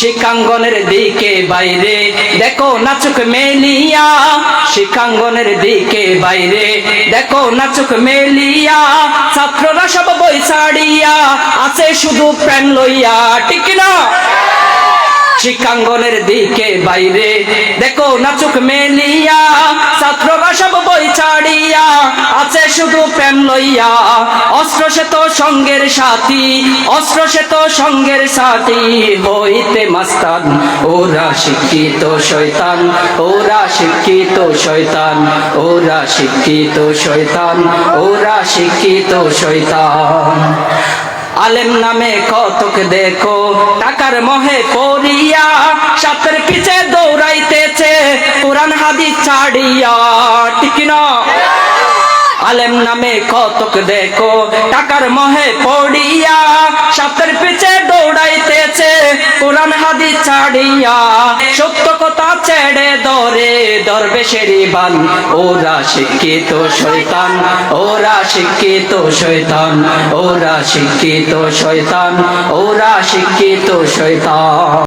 শিক্ষাঙ্গনের দিকে বাইরে। দেখো নাচুক মেলিয়া, শিকাঙ্গনের দিকে বাইরে। দেখো নাচুক মেলিয়া, ছাত্ররা সব বই ছাড়িয়া আছে শুধু প্যান লইয়া। ঠিক শিক্ষাঙ্গনের দিকে বাইরে। দেখো নাচুক মেলিয়া, ছাত্ররা সব বই ছাড়িয়া, আছে শুধু প্রেম লইয়া। অস্ত্র সে তো সঙ্গের সাথী, অস্ত্র সে তো সঙ্গের সাথী হইতে মাস্তান। ওরা শিক্ষিত শয়তান, ওরা শিক্ষিত শয়তান, ওরা শিক্ষিত শয়তান, ওরা শিক্ষিত শয়তান। আলেম নামে কতক দেখো, টাকার মহে পড়িয়া সাতের পিছে দৌড়াইতেছে, কোরআন হাদিস ছাড়িয়া, ঠিক না আলেম নামে কতক দেখো, টাকার মহে পড়িয়া সাতের পিছে দৌড়াইতেছে, কোরআন হাদিস ছাড়িয়া, সত্য কথা ধরে দরবেশেরি বান ওরা শিক্ষিত শয়তান, ওরা শিক্ষিত শয়তান, ওরা শিক্ষিত শয়তান, ওরা শিক্ষিত শয়তান।